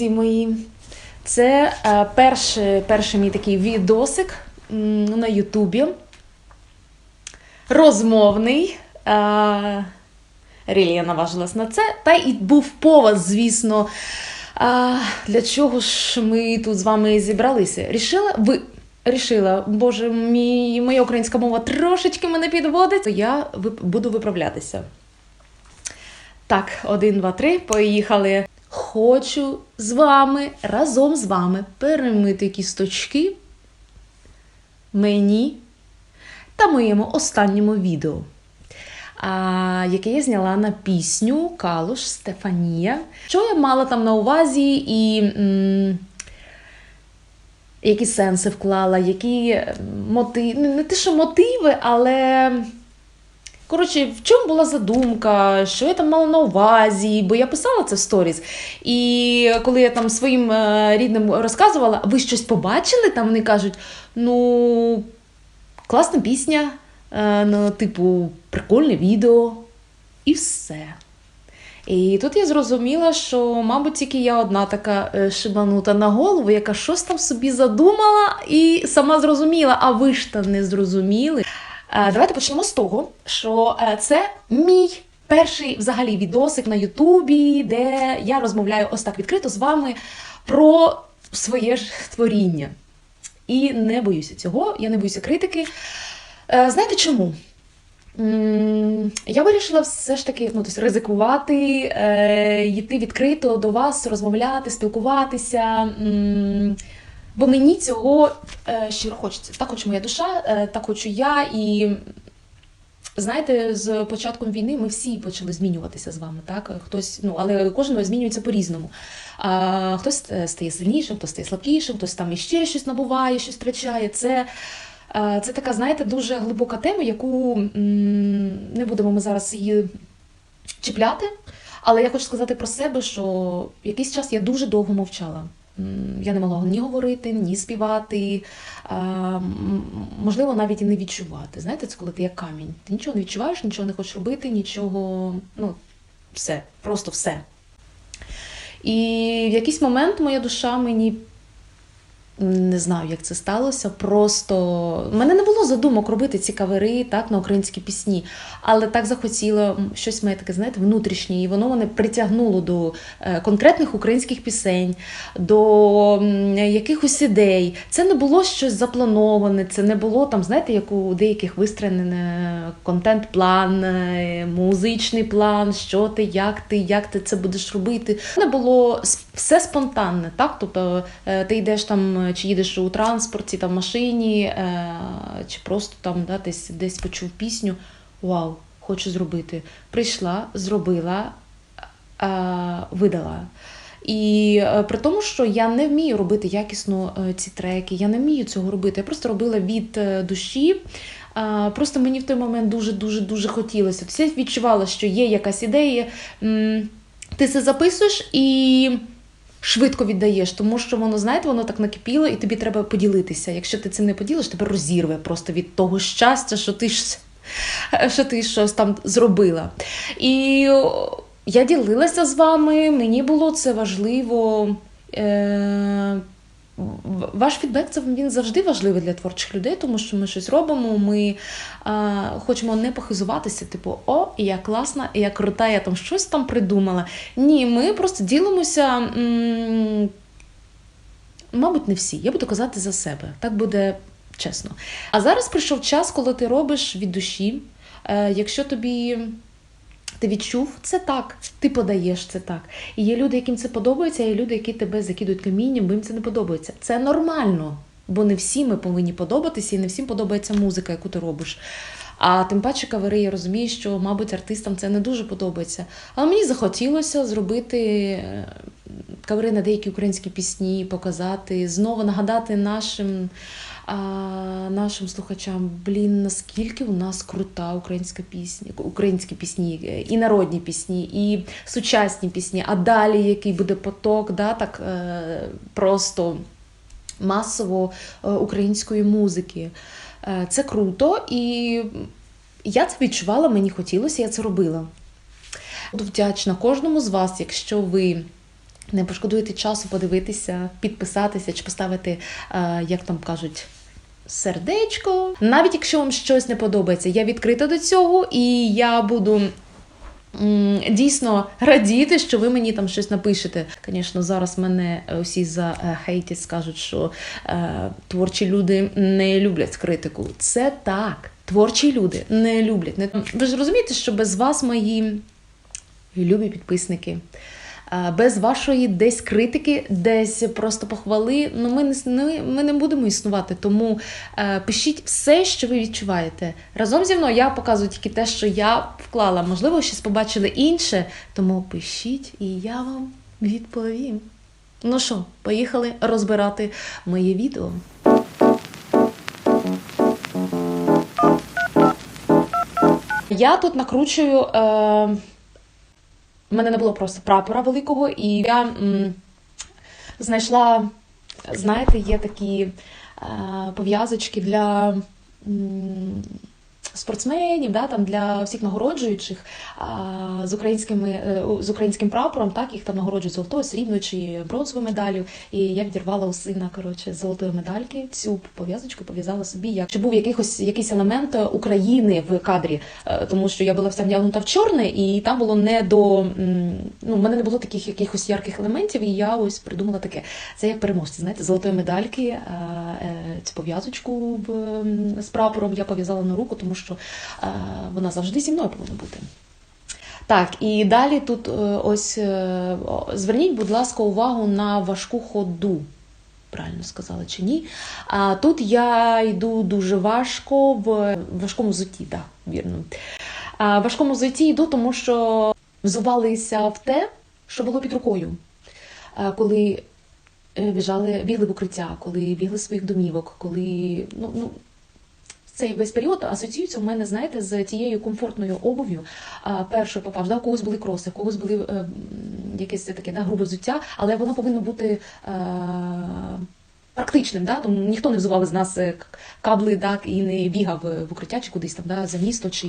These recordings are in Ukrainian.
друзі мої. Це е, перший, перший мій такий відосик на Ютубі. Розмовний. Е, Рілі я наважилась на це. Та й був повод, звісно. Для чого ж ми тут з вами зібралися? Рішила ви. Рішила, боже, мій, моя українська мова трошечки мене підводить, то я буду виправлятися. Так, один, два, три, поїхали. Хочу з вами, разом з вами перемити кісточки мені та моєму останньому відео, яке я зняла на пісню Калуш Стефанія. Що я мала там на увазі і. м, які сенси вклала, які мотиви, не те, що мотиви, але Коротше, в чому була задумка, що я там мала на увазі, бо я писала це в сторіс. І коли я там своїм е, рідним розказувала, ви щось побачили? Там вони кажуть: ну, класна пісня, е, ну, типу, прикольне відео, і все. І тут я зрозуміла, що, мабуть, тільки я одна така е, шибанута на голову, яка щось там собі задумала і сама зрозуміла, а ви ж та не зрозуміли. Е, Давайте почнемо з того, що е, це мій перший взагалі відосик на Ютубі, де я розмовляю ось так відкрито з вами про своє ж творіння. І не боюся цього, я не боюся критики. Е, Знаєте чому? Я вирішила все ж таки ну, тобто, ризикувати, йти відкрито до вас, розмовляти, спілкуватися. Бо мені цього е, щиро хочеться. Так хоче моя душа, е, так хочу я. І знаєте, з початком війни ми всі почали змінюватися з вами. Так? Хтось, ну, але кожен змінюється по-різному. А, хтось е, стає сильнішим, хтось стає слабкішим, хтось там іще щось набуває, щось втрачає. Це, е, це така, знаєте, дуже глибока тема, яку м, не будемо ми зараз її чіпляти. Але я хочу сказати про себе, що якийсь час я дуже довго мовчала. Я не могла ні говорити, ні співати, можливо, навіть і не відчувати. Знаєте, це коли ти як камінь. Ти нічого не відчуваєш, нічого не хочеш робити, нічого, ну, все, просто все. І в якийсь момент моя душа мені не знаю, як це сталося. Просто в мене не було задумок робити ці кавери так, на українські пісні, але так захотіло щось моє таке, знаєте, внутрішнє, і воно мене притягнуло до е, конкретних українських пісень, до якихось ідей. Це не було щось заплановане, це не було там, знаєте, як у деяких вистроєний контент-план, е, музичний план, що ти, як ти, як ти це будеш робити. Не було все спонтанне, так? Тобто е, ти йдеш там, е, чи їдеш у транспорті, там, в машині, е, чи просто там да, десь, десь почув пісню. Вау, хочу зробити. Прийшла, зробила, видала. І при тому, що я не вмію робити якісно ці треки, я не вмію цього робити. Я просто робила від душі. Просто мені в той момент дуже дуже дуже хотілося. Тобто я відчувала, що є якась ідея. Ти це записуєш і швидко віддаєш, тому що воно, знаєте, воно так накипіло, і тобі треба поділитися. Якщо ти цим не поділиш, тебе розірве просто від того щастя, що ти ж що ти щось там зробила. І я ділилася з вами, мені було це важливо. Е- Ваш фідбек це він завжди важливий для творчих людей, тому що ми щось робимо. Ми а, хочемо не похизуватися, типу, о, я класна, я крута, я там щось там придумала. Ні, ми просто ділимося. М- мабуть, не всі. Я буду казати за себе. Так буде чесно. А зараз прийшов час, коли ти робиш від душі. Е, якщо тобі ти відчув це так, ти подаєш це так. І є люди, яким це подобається, а є люди, які тебе закидують камінням, бо їм це не подобається. Це нормально, бо не всі ми повинні подобатися, і не всім подобається музика, яку ти робиш. А тим паче кавери, я розумію, що, мабуть, артистам це не дуже подобається. Але мені захотілося зробити е, кавери на деякі українські пісні, показати, знову нагадати нашим, а, нашим слухачам, блін, наскільки у нас крута українська пісня, українські пісні, і народні пісні, і сучасні пісні. А далі який буде поток, да, так е, просто масово е, української музики. Е, Це круто, і я це відчувала, мені хотілося, я це робила. Буду вдячна кожному з вас, якщо ви Не пошкодуєте часу подивитися, підписатися чи поставити, е, як там кажуть, сердечко. Навіть якщо вам щось не подобається, я відкрита до цього, і я буду. Дійсно радіти, що ви мені там щось напишете. Звісно, зараз мене усі за хейтять скажуть, що е, творчі люди не люблять критику. Це так. Творчі люди не люблять. Ви ж розумієте, що без вас мої любі підписники. А, Без вашої десь критики, десь просто похвали, ну ми не ми, ми не будемо існувати. Тому е, пишіть все, що ви відчуваєте. Разом зі мною я показую тільки те, що я вклала. Можливо, щось побачили інше. Тому пишіть, і я вам відповім. Ну що, поїхали розбирати моє відео. Я тут накручую. Е, у мене не було просто прапора великого, і я м, знайшла, знаєте, є такі е, пов'язочки для м, спортсменів, да, там, для всіх нагороджуючих а, з, українськими, е, з українським прапором, так, їх там нагороджують золотою, срібною чи бронзовою медаллю. І я відірвала у сина коротше, золотої медальки цю пов'язочку, пов'язала собі, як чи був якихось якийсь елемент України в кадрі, Е, тому що я була вся вдягнута в чорне, і там було не до ну, в мене не було таких якихось ярких елементів, і я ось придумала таке. Це як переможці, знаєте, золотої медальки, е, цю пов'язочку з прапором я пов'язала на руку, тому що е, вона завжди зі мною повинна бути. Так, і далі тут е, ось е, зверніть, будь ласка, увагу на важку ходу. Правильно сказала чи ні? А тут я йду дуже важко в важкому взутті, так, вірно. А, в важкому взутті йду, тому що взувалися в те, що було під рукою. Коли біжали, бігли в укриття, коли бігли своїх домівок, коли ну, ну, цей весь період асоціюється у мене, знаєте, з тією комфортною обув'ю. Першою попав, да, у когось були кроси, у когось були е, якесь таке да, грубе взуття, але воно повинно бути. Е, Практичним, да? тому ніхто не взував з нас е, кабли так, і не бігав е, в укриття чи кудись там да, за місто чи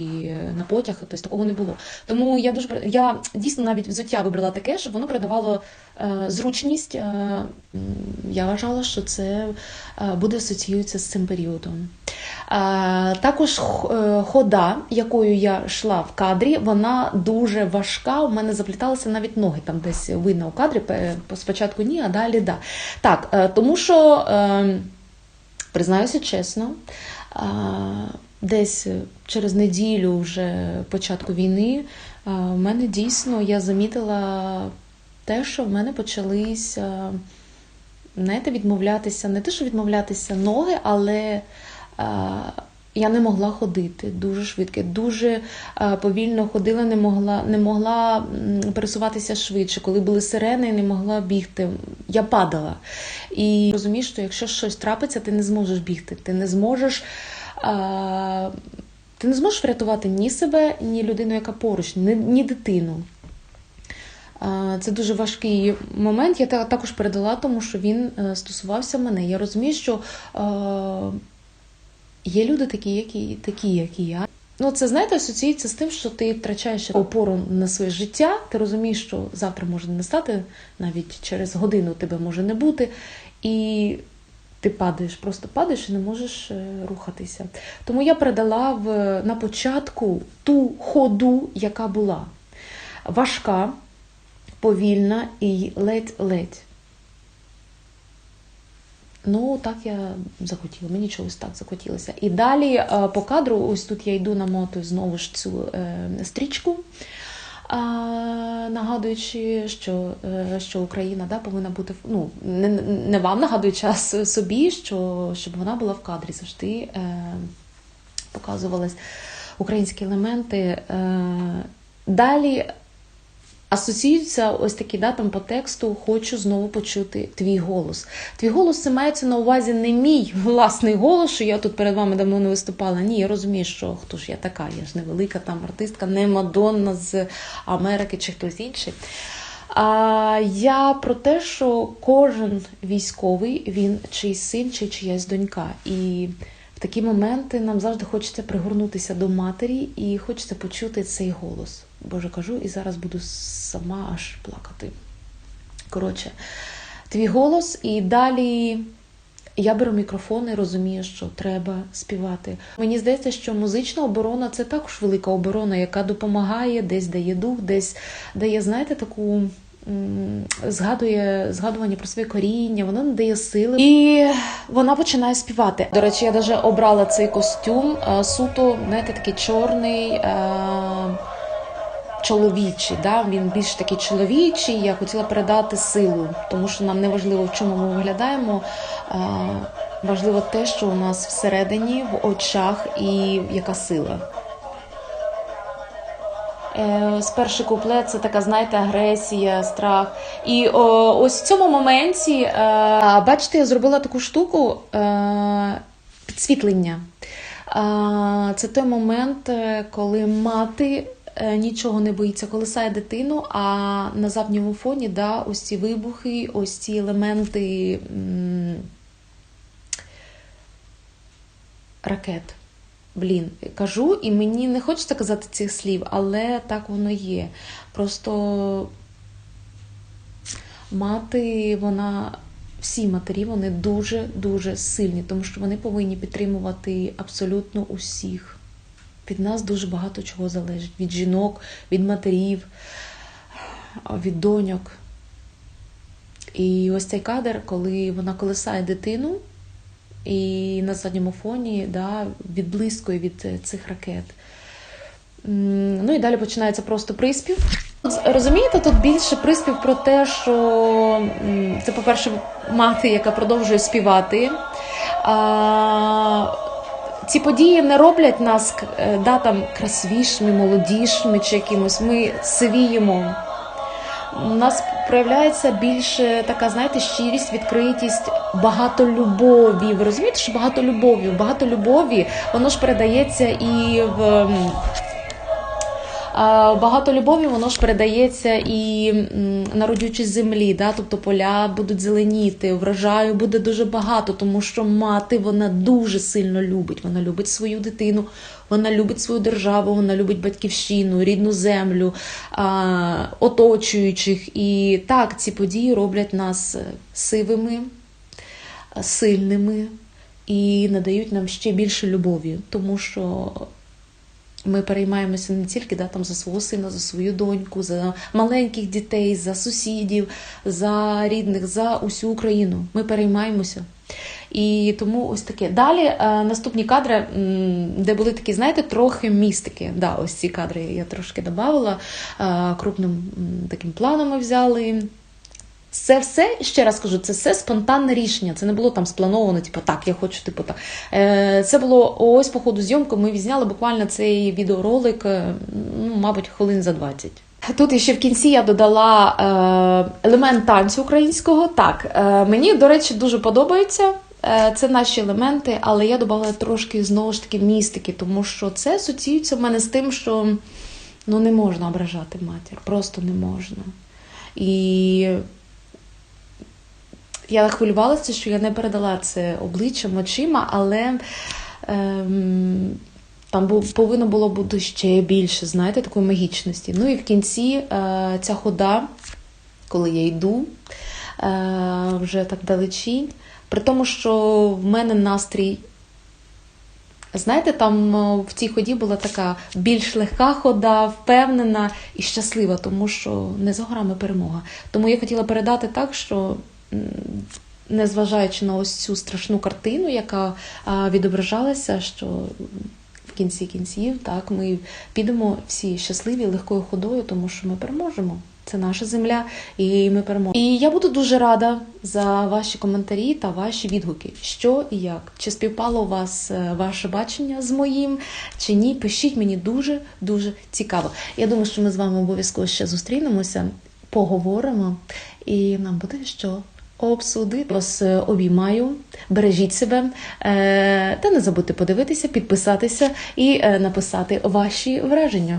на потяг, тобто такого не було. Тому я дуже я дійсно навіть взуття вибрала таке, щоб воно придавало е, зручність. Е, я вважала, що це буде асоціюється з цим періодом. Е, Також е, хода, якою я йшла в кадрі, вона дуже важка. У мене запліталися навіть ноги там десь видно у кадрі. Спочатку ні, а далі да. Так, е, тому що, признаюся чесно, десь через неділю вже початку війни в мене дійсно я замітила те, що в мене почались. знаєте, відмовлятися, не те, що відмовлятися ноги, але я не могла ходити дуже швидко, дуже повільно ходила, не могла, не могла пересуватися швидше. Коли були сирени, не могла бігти. Я падала. І розумієш, що якщо щось трапиться, ти не зможеш бігти, ти не зможеш. А, ти не зможеш врятувати ні себе, ні людину, яка поруч, ні, ні дитину. Це дуже важкий момент. Я також передала, тому що він е, стосувався мене. Я розумію, що е, є люди такі, які, такі, як і я. Ну, це знаєте, асоціюється з тим, що ти втрачаєш опору на своє життя. Ти розумієш, що завтра може не стати, навіть через годину тебе може не бути. І ти падаєш, просто падаєш і не можеш е, рухатися. Тому я передала в, на початку ту ходу, яка була важка, повільна і ледь-ледь. Ну, так я захотіла, мені чогось так захотілося. І далі е, по кадру, ось тут я йду намотую знову ж цю е, стрічку, нагадуючи, що, е, що Україна да, повинна бути ну, не, не вам нагадуючи, а собі, що, щоб вона була в кадрі завжди показувались українські елементи. Далі асоціюються ось такі да, там по тексту хочу знову почути твій голос. Твій голос це мається на увазі не мій власний голос, що я тут перед вами давно не виступала. Ні, я розумію, що хто ж я така, я ж невелика там артистка, не Мадонна з Америки чи хтось інший. А я про те, що кожен військовий він чийсь син чи чиясь донька. І в такі моменти нам завжди хочеться пригорнутися до матері і хочеться почути цей голос. Боже кажу, і зараз буду сама аж плакати. Коротше, твій голос, і далі я беру мікрофон і розумію, що треба співати. Мені здається, що музична оборона це також велика оборона, яка допомагає, десь дає дух, десь дає, знаєте, таку. Згадує згадування про своє коріння, вона надає сили, і вона починає співати. До речі, я навіть обрала цей костюм е, суто, знаєте, такий чорний. е, чоловічий, да? він більш такий чоловічий. Я хотіла передати силу, тому що нам не важливо, в чому ми виглядаємо. Важливо те, що у нас всередині, в очах і яка сила. Е, З перший куплет це така, знаєте, агресія, страх. І о, ось в цьому моменті, е, бачите, я зробила таку штуку е, підсвітлення. Е, це той момент, е, коли мати е, нічого не боїться, колисає дитину, а на задньому фоні да, ось ці вибухи, ось ці елементи м, ракет. Блін, кажу, і мені не хочеться казати цих слів, але так воно є. Просто мати, вона, всі матері, вони дуже-дуже сильні, тому що вони повинні підтримувати абсолютно усіх. Від нас дуже багато чого залежить: від жінок, від матерів, від доньок. І ось цей кадр, коли вона колисає дитину, і на задньому фоні да, відблискує від е, цих ракет. Ну і далі починається просто приспів. Розумієте, тут більше приспів про те, що це, по-перше, мати, яка продовжує співати. А, ці події не роблять нас е, да, там, красивішими, молодішими чи якимось. Ми сивіємо. У нас проявляється більше така, знаєте, щирість, відкритість, багато любові. Ви розумієте, що багато любові? Багато любові, воно ж передається і в. Багато любові, воно ж передається і м, на родючій землі, да? тобто поля будуть зеленіти, врожаю буде дуже багато, тому що мати вона дуже сильно любить. Вона любить свою дитину, вона любить свою державу, вона любить батьківщину, рідну землю, оточуючих. І так, ці події роблять нас е, сивими, сильними і надають нам ще більше любові, тому що ми переймаємося не тільки да, там, за свого сина, за свою доньку, за маленьких дітей, за сусідів, за рідних, за усю Україну. Ми переймаємося. І тому ось таке. Далі е, наступні кадри, де були такі, знаєте, трохи містики. Да, ось ці кадри я трошки додавала. Е, крупним таким планом ми взяли. Це все, ще раз кажу, це все спонтанне рішення. Це не було там сплановано, типу, так, я хочу, типу, так. Е, Це було ось по ходу зйомки. Ми відзняли буквально цей відеоролик, е, ну, мабуть, хвилин за 20. Тут ще в кінці я додала е, елемент танцю українського. Так, мені, до речі, дуже подобається. Це наші елементи, але я додала трошки знову ж таки містики, тому що це асоціюється в мене з тим, що ну, не можна ображати матір, просто не можна. І я хвилювалася, що я не передала це обличчям, очима, але ем, там повинно було бути ще більше, знаєте, такої магічності. Ну і в кінці е, ця хода, коли я йду е, вже так далечінь, при тому, що в мене настрій. Знаєте, там е, в цій ході була така більш легка хода, впевнена і щаслива, тому що не за горами перемога. Тому я хотіла передати так, що незважаючи на ось цю страшну картину, яка відображалася, що в кінці кінців так ми підемо всі щасливі легкою ходою, тому що ми переможемо. Це наша земля, і ми переможемо. І я буду дуже рада за ваші коментарі та ваші відгуки. Що і як? Чи співпало у вас е, ваше бачення з моїм, чи ні? Пишіть мені дуже дуже цікаво. Я думаю, що ми з вами обов'язково ще зустрінемося, поговоримо, і нам буде що обсудити. Вас обіймаю, бережіть себе е, та не забудьте подивитися, підписатися і е, написати ваші враження.